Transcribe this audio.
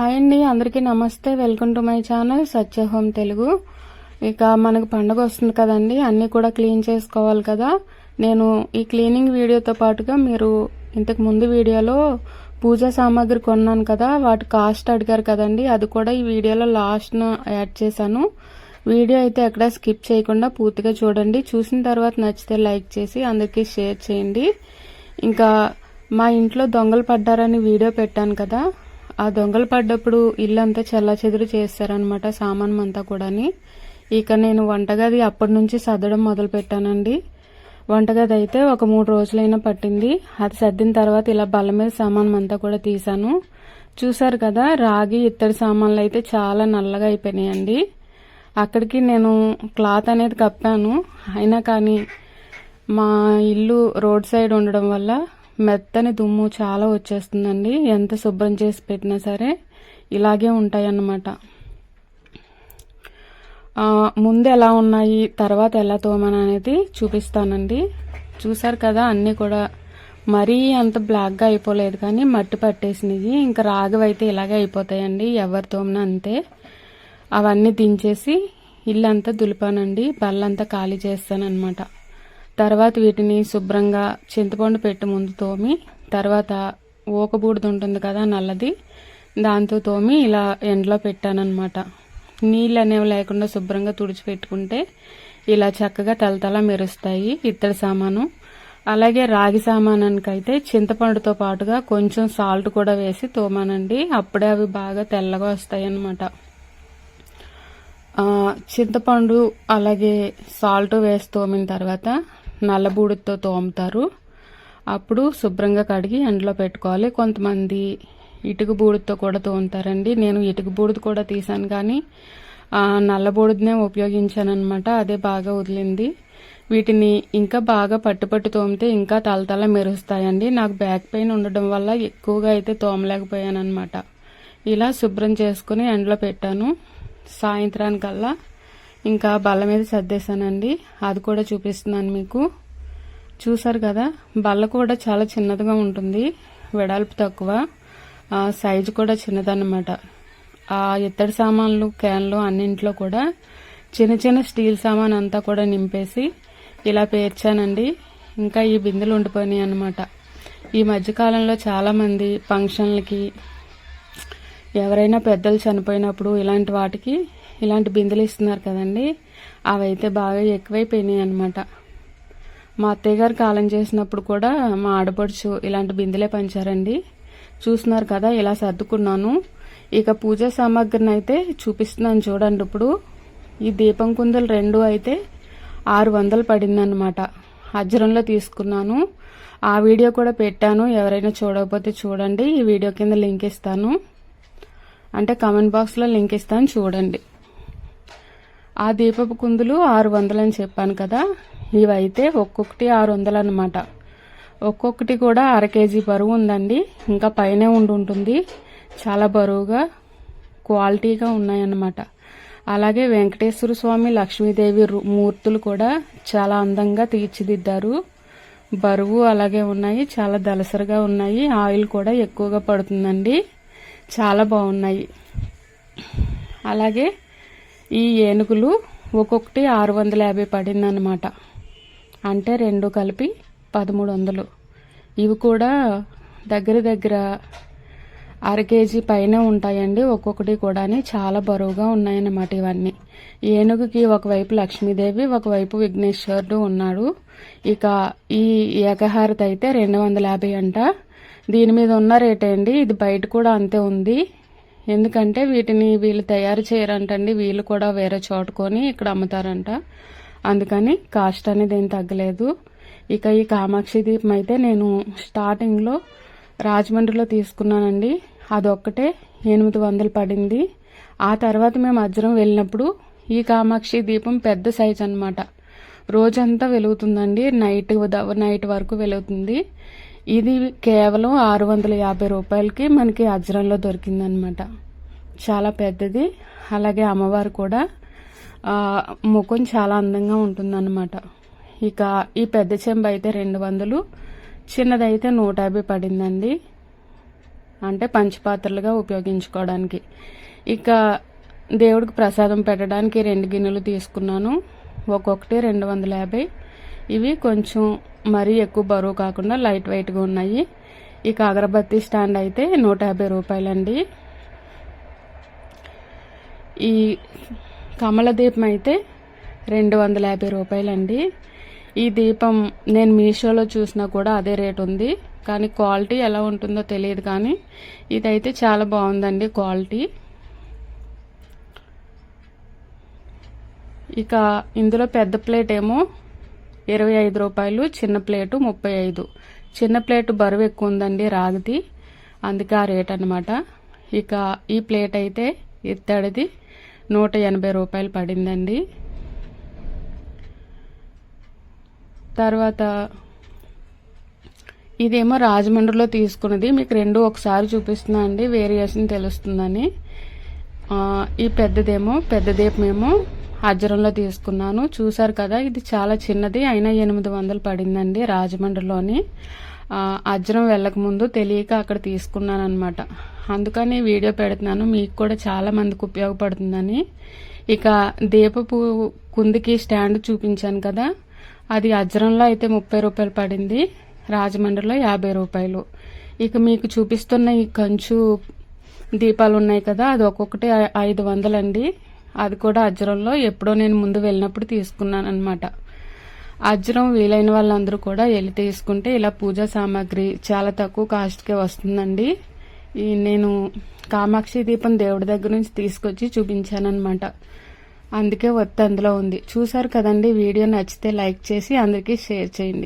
Hi అండి. అందరికీ నమస్తే. Welcome to my channel Satya home Telugu ఇక మనకు పండగ వస్తుంది కదండి. అన్నీ కూడా క్లీన్ చేసుకోవాలి కదా. నేను ఈ క్లీనింగ్ వీడియోతో పాటుగా మీరు ఇంతకు ముందు వీడియోలో పూజా సామాగ్రి కొన్నాను కదా. వాటి కాస్ట్ అడిగారు కదండి. అది కూడా ఈ వీడియోలో లాస్ట్న యాడ్ చేశాను. వీడియో అయితే ఎక్కడ స్కిప్ చేయకుండా పూర్తిగా చూడండి. చూసిన తర్వాత నచ్చితే లైక్ చేసి అందరికీ షేర్ చేయండి. ఇంకా మా ఇంట్లో దొంగలు పడ్డారని వీడియో పెట్టాను కదా. ఆ దొంగలు పడ్డప్పుడు ఇల్లంతా చెల్లా చెదురు చేస్తారనమాట సామాన్ అంతా కూడాని. ఇక నేను వంటగది అప్పటి నుంచి సర్దడం మొదలు పెట్టానండి వంటగది అయితే ఒక మూడు రోజులైనా పట్టింది. అది సర్దిన తర్వాత ఇలా బల్ల మీద సామాన్ అంతా కూడా తీసాను చూసారు కదా రాగి ఇత్తడి సామాన్లు అయితే చాలా నల్లగా అయిపోయినాయండి. అక్కడికి నేను క్లాత్ అనేది కప్పాను. అయినా కానీ మా ఇల్లు రోడ్ సైడ్ ఉండడం వల్ల మెత్తని దుమ్ము చాలా వచ్చేస్తుందండి. ఎంత శుభ్రం చేసి పెట్టినా సరే ఇలాగే ఉంటాయన్నమాట. ముందు ఎలా ఉన్నాయి తర్వాత ఎలా తోమని అనేది చూపిస్తానండి. చూసారు కదా అన్నీ కూడా మరీ అంత బ్లాక్గా అయిపోలేదు కానీ మట్టి పట్టేసినవి. ఇంకా రాగవి అయితే ఇలాగే అయిపోతాయండి ఎవరి తోమినా అంతే. అవన్నీ దించేసి ఇల్లంతా దులిపానండి బల్లంతా ఖాళీ చేస్తానన్నమాట. తర్వాత వీటిని శుభ్రంగా చింతపండు పెట్టి ముందు తోమి తర్వాత ఊకబూడిద ఉంటుంది కదా నల్లది దాంతో తోమి ఇలా ఎండలో పెట్టానమాట నీళ్ళు అనేవి లేకుండా శుభ్రంగా తుడిచిపెట్టుకుంటే ఇలా చక్కగా తలతల మెరుస్తాయి ఇత్తడి సామాను. అలాగే రాగి సామానానికైతే చింతపండుతో పాటుగా కొంచెం సాల్ట్ కూడా వేసి తోమానండి. అప్పుడే అవి బాగా తెల్లగా వస్తాయి అన్నమాట చింతపండు అలాగే సాల్ట్ వేసి తోమిన తర్వాత నల్లబూడితో తోముతారు. అప్పుడు శుభ్రంగా కడిగి ఎండలో పెట్టుకోవాలి. కొంతమంది ఇటుక బూడిదతో కూడా తోముతారండి. నేను ఇటుక బూడిద కూడా తీసాను కానీ ఆ, నల్ల బూడిదనే ఉపయోగించాను అనమాట అదే బాగా వదిలింది. వీటిని ఇంకా బాగా పట్టు పట్టు తోమితే ఇంకా తలతల మెరుస్తాయండి. నాకు బ్యాక్ పెయిన్ ఉండడం వల్ల ఎక్కువగా అయితే తోమలేకపోయాను అనమాట ఇలా శుభ్రం చేసుకుని ఎండలో పెట్టాను. సాయంత్రానికల్లా ఇంకా బల్ల మీద సర్దేశానండి. అది కూడా చూపిస్తున్నాను మీకు. చూసారు కదా బల్ల కూడా చాలా చిన్నదిగా ఉంటుంది వెడల్పు తక్కువ. ఆ, సైజు కూడా చిన్నదన్నమాట. ఆ ఇత్తడి సామాన్లు క్యాన్లు అన్నింట్లో కూడా చిన్న చిన్న స్టీల్ సామాన్ అంతా కూడా నింపేసి ఇలా పేర్చానండి. ఇంకా ఈ బిందెలు ఉండిపోయినాయి అన్నమాట. ఈ మధ్యకాలంలో చాలామంది ఫంక్షన్లకి ఎవరైనా పెద్దలు చనిపోయినప్పుడు ఇలాంటి వాటికి ఇలాంటి బిందెలు ఇస్తున్నారు కదండి. అవైతే బాగా ఎక్కువైపోయినాయి అనమాట మా అత్తయ్య గారు కాలం చేసినప్పుడు కూడా మా ఆడపడుచు ఇలాంటి బిందెలే పంచారండి. చూస్తున్నారు కదా ఇలా సర్దుకున్నాను. ఇక పూజా సామాగ్రిని అయితే చూపిస్తున్నాను చూడండి ఇప్పుడు. ఈ దీపం కుందలు రెండు అయితే ఆరు వందలు పడిందనమాట అజ్రంలో తీసుకున్నాను. ఆ వీడియో కూడా పెట్టాను. ఎవరైనా చూడకపోతే చూడండి. ఈ వీడియో కింద లింక్ ఇస్తాను. అంటే కామెంట్ బాక్స్లో లింక్ ఇస్తాను చూడండి. ఆ దీపపు కుందులు ఆరు వందలు అని చెప్పాను కదా. ఇవైతే ఒక్కొక్కటి ఆరు వందలు అనమాట ఒక్కొక్కటి కూడా అర కేజీ బరువు ఉందండి. ఇంకా పైనే ఉండి ఉంటుంది. చాలా బరువుగా క్వాలిటీగా ఉన్నాయన్నమాట. అలాగే వెంకటేశ్వర స్వామి లక్ష్మీదేవి రు- మూర్తులు కూడా చాలా అందంగా తీర్చిదిద్దారు. బరువు అలాగే ఉన్నాయి. చాలా దలసరిగా ఉన్నాయి. ఆయిల్ కూడా ఎక్కువగా పడుతుందండి. చాలా బాగున్నాయి. అలాగే ఈ ఏనుగులు ఒక్కొక్కటి ఆరు వందల యాభై పడిందనమాట అంటే రెండు కలిపి పదమూడు వందలు. ఇవి కూడా దగ్గర దగ్గర అర కేజీ పైన ఉంటాయండి. ఒక్కొక్కటి కూడా చాలా బరువుగా ఉన్నాయన్నమాట ఇవన్నీ. ఏనుగుకి ఒకవైపు లక్ష్మీదేవి ఒకవైపు విఘ్నేశ్వరుడు ఉన్నాడు. ఇక ఈ ఏకహారతి అయితే రెండు వందల యాభై అంట. దీని మీద ఉన్న రేట్ అండి ఇది బయట కూడా అంతే ఉంది. ఎందుకంటే వీటిని వీళ్ళు తయారు చేయరంటండి. వీళ్ళు కూడా వేరే చోటుకొని ఇక్కడ అమ్ముతారంట. అందుకని కాస్ట్ అనేది ఏం తగ్గలేదు. ఇక ఈ కామాక్షి దీపం అయితే నేను స్టార్టింగ్లో రాజమండ్రిలో తీసుకున్నానండి. అదొక్కటే ఎనిమిది వందలు పడింది. ఆ తర్వాత మేము అజ్రం వెళ్ళినప్పుడు ఈ కామాక్షి దీపం పెద్ద సైజ్ అన్నమాట. రోజంతా వెలుగుతుందండి. నైట్ నైట్ వరకు వెలుగుతుంది. ఇది కేవలం ఆరు వందల యాభై రూపాయలకి మనకి అజ్రంలో దొరికిందనమాట. చాలా పెద్దది. అలాగే అమ్మవారు కూడా ముఖం చాలా అందంగా ఉంటుందన్నమాట ఇక ఈ పెద్ద చెంబు అయితే రెండు వందలు. చిన్నదైతే నూట యాభై పడిందండి. అంటే పంచపాత్రలుగా ఉపయోగించుకోవడానికి. ఇక దేవుడికి ప్రసాదం పెట్టడానికి రెండు గిన్నెలు తీసుకున్నాను. ఒక్కొక్కటి రెండు వందల యాభై. ఇవి కొంచెం మరీ ఎక్కువ బరువు కాకుండా లైట్ వెయిట్గా ఉన్నాయి. ఇక అగరబత్తి స్టాండ్ అయితే నూట యాభై రూపాయలండి. ఈ కమల దీపం అయితే రెండు వందల యాభై రూపాయలండి. ఈ దీపం నేను మీషోలో చూసినా కూడా అదే రేట్ ఉంది. కానీ క్వాలిటీ ఎలా ఉంటుందో తెలియదు కానీ ఇదైతే చాలా బాగుందండి క్వాలిటీ. ఇక ఇందులో పెద్ద ప్లేట్ ఏమో ఇరవై ఐదు రూపాయలు చిన్న ప్లేటు ముప్పై ఐదు. చిన్న ప్లేటు బరువు ఎక్కువ ఉందండి రాగిది. అందుకే ఆ రేట్ అనమాట ఇక ఈ ప్లేట్ అయితే ఇత్తడిది నూట ఎనభై రూపాయలు పడిందండి. తర్వాత ఇదేమో రాజమండ్రిలో తీసుకున్నది. మీకు రెండు ఒకసారి చూపిస్తున్నా అండి వేరియేషన్ తెలుస్తుందని. ఈ పెద్దదేమో పెద్ద దీపమేమో అజ్రంలో తీసుకున్నాను. చూసారు కదా ఇది చాలా చిన్నది. అయినా ఎనిమిది వందలు పడిందండి రాజమండ్రిలోని. ఆ, వెళ్ళకముందు తెలియక అక్కడ తీసుకున్నాను అనమాట అందుకని వీడియో పెడుతున్నాను. మీకు కూడా చాలా మందికి ఉపయోగపడుతుందని. ఇక దీపపు కుందికి స్టాండ్ చూపించాను కదా అది అజ్రంలో అయితే ముప్పై రూపాయలు పడింది. రాజమండ్రిలో యాభై రూపాయలు. ఇక మీకు చూపిస్తున్న ఈ కంచు దీపాలు ఉన్నాయి కదా అది ఒక్కొక్కటి ఐదు వందలండి. అది కూడా అజ్రంలో ఎప్పుడో నేను ముందు వెళ్ళినప్పుడు తీసుకున్నాను అనమాట అజ్రం వీలైన వాళ్ళందరూ కూడా వెళ్ళి తీసుకుంటే ఇలా పూజా సామాగ్రి చాలా తక్కువ కాస్ట్కే వస్తుందండి. ఈ నేను కామాక్షి దీపం దేవుడి దగ్గర నుంచి తీసుకొచ్చి చూపించానమాట అందుకే ఒత్తి అందులో ఉంది. చూసారు కదండి వీడియో నచ్చితే లైక్ చేసి అందరికీ షేర్ చేయండి.